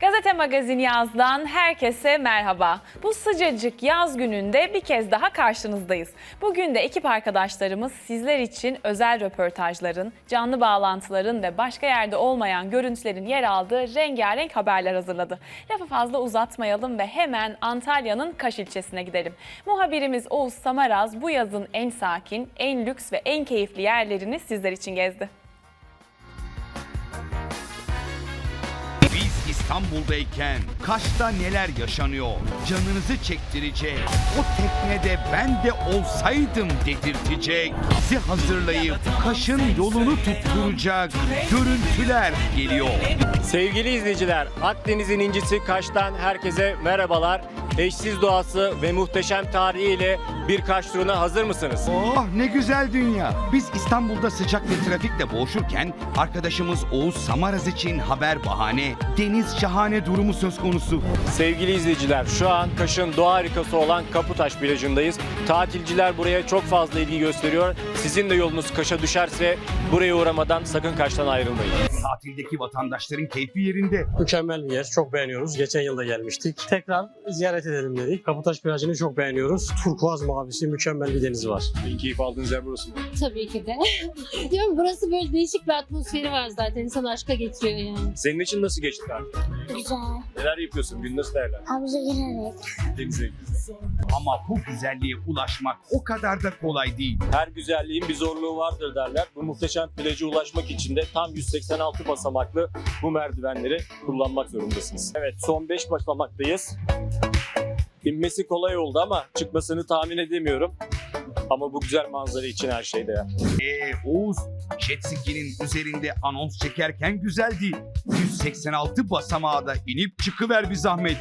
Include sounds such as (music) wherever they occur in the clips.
Gazete Magazin Yaz'dan herkese merhaba. Bu sıcacık yaz gününde bir kez daha karşınızdayız. Bugün de ekip arkadaşlarımız sizler için özel röportajların, canlı bağlantıların ve başka yerde olmayan görüntülerin yer aldığı rengarenk haberler hazırladı. Lafı fazla uzatmayalım ve hemen Antalya'nın Kaş ilçesine gidelim. Muhabirimiz Oğuz Samaraz bu yazın en sakin, en lüks ve en keyifli yerlerini sizler için gezdi. İstanbul'dayken Kaş'ta neler yaşanıyor? Canınızı çektirecek. O teknede ben de olsaydım dedirtecek. Bizi hazırlayıp Kaş'ın yolunu tutturacak görüntüler geliyor. Sevgili izleyiciler, Akdeniz'in incisi Kaş'tan herkese merhabalar. Eşsiz doğası ve muhteşem tarihiyle bir Kaş turuna hazır mısınız? Oh ne güzel dünya. Biz İstanbul'da sıcak bir trafikle boğuşurken arkadaşımız Oğuz Samaraz için haber bahane. Deniz şahane durumu söz konusu. Sevgili izleyiciler, şu an Kaş'ın doğa harikası olan Kaputaş plajındayız. Tatilciler buraya çok fazla ilgi gösteriyor. Sizin de yolunuz Kaş'a düşerse buraya uğramadan sakın Kaş'tan ayrılmayın. Tatildeki vatandaşların keyfi yerinde. Mükemmel bir yer. Çok beğeniyoruz. Geçen yılda gelmiştik. Tekrar ziyaret edelim dedik. Kaputaş plajını çok beğeniyoruz. Turkuaz mavisi mükemmel bir deniz var. Keyif aldığınız yer burası mı? Tabii ki de. (laughs) Diyorum burası böyle değişik bir atmosferi var zaten. İnsanı aşka getiriyor yani. Senin için nasıl geçti tatil? Güzel. Neler yapıyorsun? Gün nasıl değerler? Havuza girerek. Denize Ama bu güzelliğe ulaşmak o kadar da kolay değil. Her güzelliğin bir zorluğu vardır derler. Bu muhteşem plaja ulaşmak için de tam 186 basamaklı bu merdivenleri kullanmak zorundasınız. Evet son 5 basamaktayız. İnmesi kolay oldu ama çıkmasını tahmin edemiyorum. Ama bu güzel manzara için her şey değer. Ee Oğuz, jet ski'nin üzerinde anons çekerken güzeldi. 186 basamağa da inip çıkıver bir zahmet.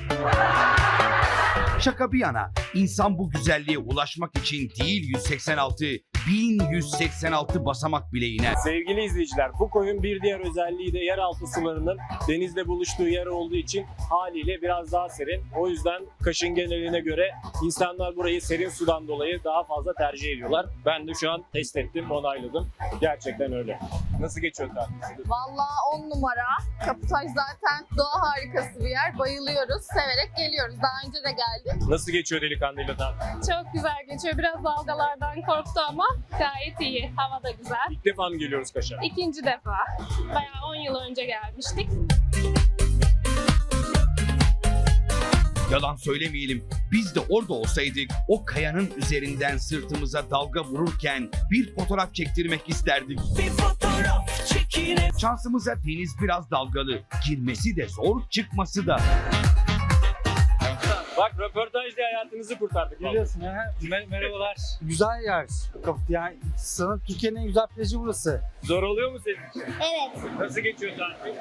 Şaka bir yana, insan bu güzelliğe ulaşmak için değil 186, 1186 basamak bile iner. Sevgili izleyiciler, bu koyun bir diğer özelliği de yeraltı sularının denizle buluştuğu yer olduğu için haliyle biraz daha serin. O yüzden kaşın geneline göre insanlar burayı serin sudan dolayı daha fazla tercih ediyorlar. Ben de şu an test ettim, onayladım. Gerçekten öyle. Nasıl geçiyor tatil? Vallahi on numara. Kaputaj zaten doğa harikası bir yer. Bayılıyoruz. Severek geliyoruz. Daha önce de geldik. Nasıl geçiyor delikanlıyla tatil? Çok güzel geçiyor. Biraz dalgalardan korktu ama gayet iyi. Hava da güzel. İlk defa mı geliyoruz Kaş'a? İkinci defa. Bayağı 10 yıl önce gelmiştik. Yalan söylemeyelim, biz de orada olsaydık o kayanın üzerinden sırtımıza dalga vururken bir fotoğraf çektirmek isterdik. Şansımıza deniz biraz dalgalı, girmesi de zor, çıkması da. Bak röportajla hayatınızı kurtardık. Biliyorsun ha. Mer- merhabalar. Güzel yer. Yani sanırım Türkiye'nin en güzel plajı burası. Zor oluyor mu senin için? Evet. Nasıl geçiyor tatil?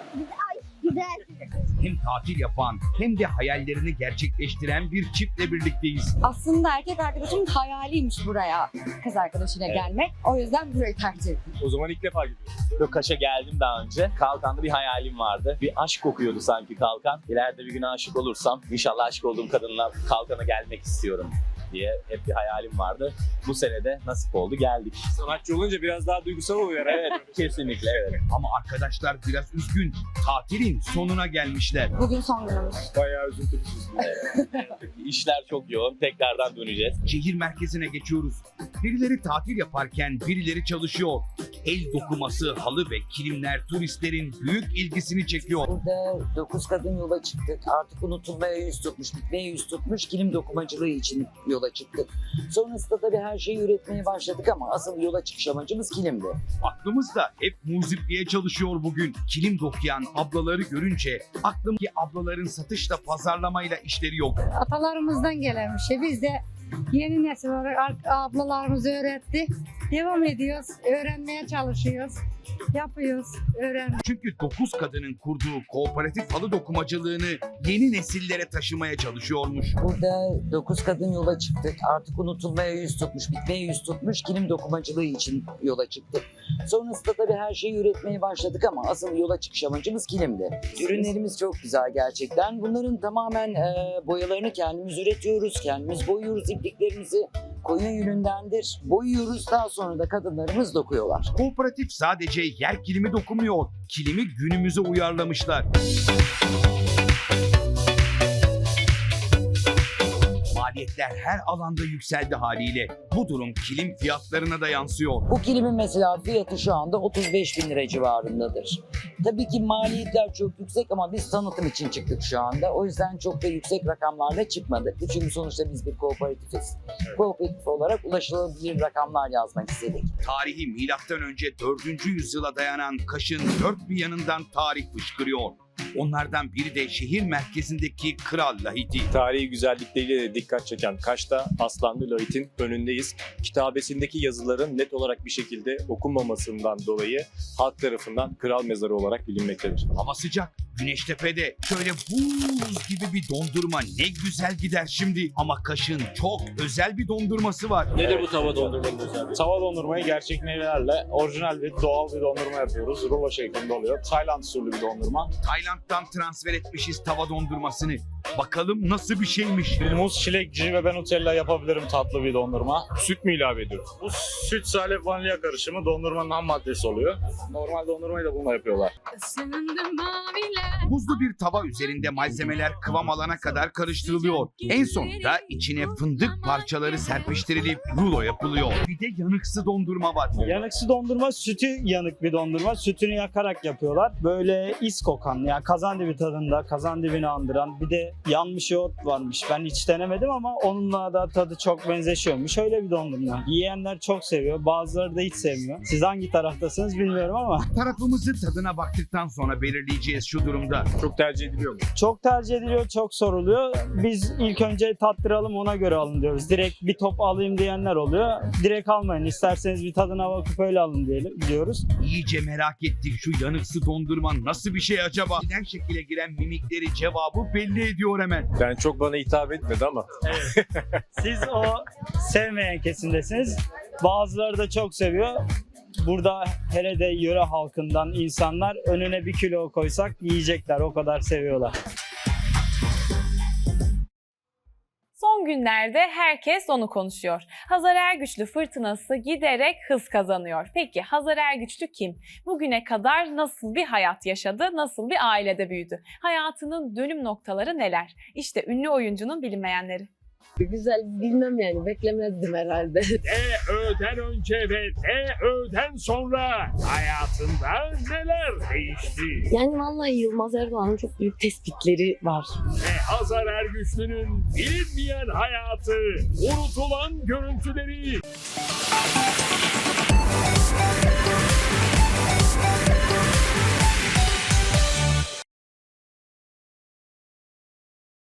Güzel. Hem tatil yapan hem de hayallerini gerçekleştiren bir çiftle birlikteyiz. Aslında erkek arkadaşımın hayaliymiş buraya kız arkadaşıyla gelmek. O yüzden burayı tercih ettim. O zaman ilk defa gidiyoruz. Yok Kaş'a geldim daha önce. Kalkan'da bir hayalim vardı. Bir aşk kokuyordu sanki Kalkan. İleride bir gün aşık olursam inşallah aşık olduğum kadınla Kalkan'a gelmek istiyorum diye hep bir hayalim vardı. Bu sene de nasip oldu geldik. Sanatçı olunca biraz daha duygusal oluyor. Evet kesinlikle evet. Ama arkadaşlar biraz üzgün. Tatilin sonuna gelmişler. Bugün son günümüz. Bayağı üzüntülüsüz. İşler çok yoğun. Tekrardan döneceğiz. Şehir merkezine geçiyoruz. Birileri tatil yaparken birileri çalışıyor. El dokuması, halı ve kilimler turistlerin büyük ilgisini çekiyor. Burada 9 kadın yola çıktık. Artık unutulmaya yüz tutmuş, bitmeye yüz tutmuş kilim dokumacılığı için yola çıktık. Sonrasında tabii her şeyi üretmeye başladık ama asıl yola çıkış amacımız kilimdi. Aklımızda hep muzipliğe çalışıyor bugün. Kilim dokuyan ablaları görünce aklım ki ablaların satışla pazarlamayla işleri yok. Atalarımızdan gelen bir şey. Biz de yeni nesil olarak ablalarımız öğretti. Devam ediyoruz. Öğrenmeye çalışıyoruz. Yapıyoruz. Öğren. Çünkü 9 kadının kurduğu kooperatif halı dokumacılığını yeni nesillere taşımaya çalışıyormuş. Burada 9 kadın yola çıktık. Artık unutulmaya yüz tutmuş, bitmeye yüz tutmuş kilim dokumacılığı için yola çıktık. Sonrasında tabii her şeyi üretmeye başladık ama asıl yola çıkış amacımız kilimdi. Ürünlerimiz çok güzel gerçekten. Bunların tamamen e, boyalarını kendimiz üretiyoruz, kendimiz boyuyoruz ipliklerimizi. Koyun yünündendir. Boyuyoruz daha sonra da kadınlarımız dokuyorlar. Kooperatif sadece yer kilimi dokunmuyor. Kilimi günümüze uyarlamışlar. Maliyetler her alanda yükseldi haliyle. Bu durum kilim fiyatlarına da yansıyor. Bu kilimin mesela fiyatı şu anda 35 bin lira civarındadır. Tabii ki maliyetler çok yüksek ama biz tanıtım için çıktık şu anda. O yüzden çok da yüksek rakamlarla çıkmadık. Çünkü sonuçta biz bir kooperatifiz. Kooperatif olarak ulaşılabilir rakamlar yazmak istedik. Tarihi milattan önce 4. yüzyıla dayanan Kaş'ın dört bir yanından tarih fışkırıyor. Onlardan biri de şehir merkezindeki Kral Lahiti. Tarihi güzellikleriyle de dikkat çeken Kaş'ta Aslanlı Lahit'in önündeyiz. Kitabesindeki yazıların net olarak bir şekilde okunmamasından dolayı halk tarafından kral mezarı olarak bilinmektedir. Hava sıcak, Güneştepe'de şöyle buz gibi bir dondurma ne güzel gider şimdi. Ama Kaş'ın çok özel bir dondurması var. Nedir bu tava dondurmanın özelliği? Tava dondurmayı gerçek meyvelerle orijinal bir doğal bir dondurma yapıyoruz. Rulo şeklinde oluyor. Tayland usulü bir dondurma. Tayland'dan transfer etmişiz tava dondurmasını. Bakalım nasıl bir şeymiş. Muz, çilekci ve ben Nutella yapabilirim tatlı bir dondurma. Süt mü ilave ediyoruz? Bu süt, salep, vanilya karışımı dondurmanın ham maddesi oluyor. Normal dondurmayı da bununla yapıyorlar. Buzlu bir tava üzerinde malzemeler kıvam alana kadar karıştırılıyor. En sonunda içine fındık parçaları serpiştirilip rulo yapılıyor. Bir de yanıksı dondurma var. Yanıksı dondurma sütü yanık bir dondurma. Sütünü yakarak yapıyorlar. Böyle is kokan yani kazandibi tadında kazandibini andıran bir de yanmış yoğurt varmış. Ben hiç denemedim ama onunla da tadı çok benzeşiyormuş. Öyle bir dondurma. Yiyenler çok seviyor. Bazıları da hiç sevmiyor. Siz hangi taraftasınız bilmiyorum ama (laughs) Tarafımızı tadına baktıktan sonra belirleyeceğiz şu durumda. Çok tercih ediliyor mu? çok tercih ediliyor, çok soruluyor. Biz ilk önce tattıralım ona göre alın diyoruz. Direkt bir top alayım diyenler oluyor. Direkt almayın. İsterseniz bir tadına bakıp öyle alın diyelim diyoruz. İyice merak ettik şu yanıksı dondurma nasıl bir şey acaba? Giden şekile giren mimikleri cevabı belli ediyor hemen. Yani çok bana hitap etmedi ama. Siz o sevmeyen kesimdesiniz. Bazıları da çok seviyor. Burada hele de yöre halkından insanlar önüne bir kilo koysak yiyecekler. O kadar seviyorlar. Günlerde herkes onu konuşuyor. Hazar Ergüçlü fırtınası giderek hız kazanıyor. Peki Hazar Ergüçlü kim? Bugüne kadar nasıl bir hayat yaşadı? Nasıl bir ailede büyüdü? Hayatının dönüm noktaları neler? İşte ünlü oyuncunun bilinmeyenleri. Güzel bilmem yani beklemezdim herhalde. (laughs) E öğden önce ve E öğden sonra hayatında neler değişti? Yani vallahi Yılmaz Erdoğan'ın çok büyük tespitleri var. Ve Hazar Ergüçlü'nün bilinmeyen hayatı, unutulan görüntüleri.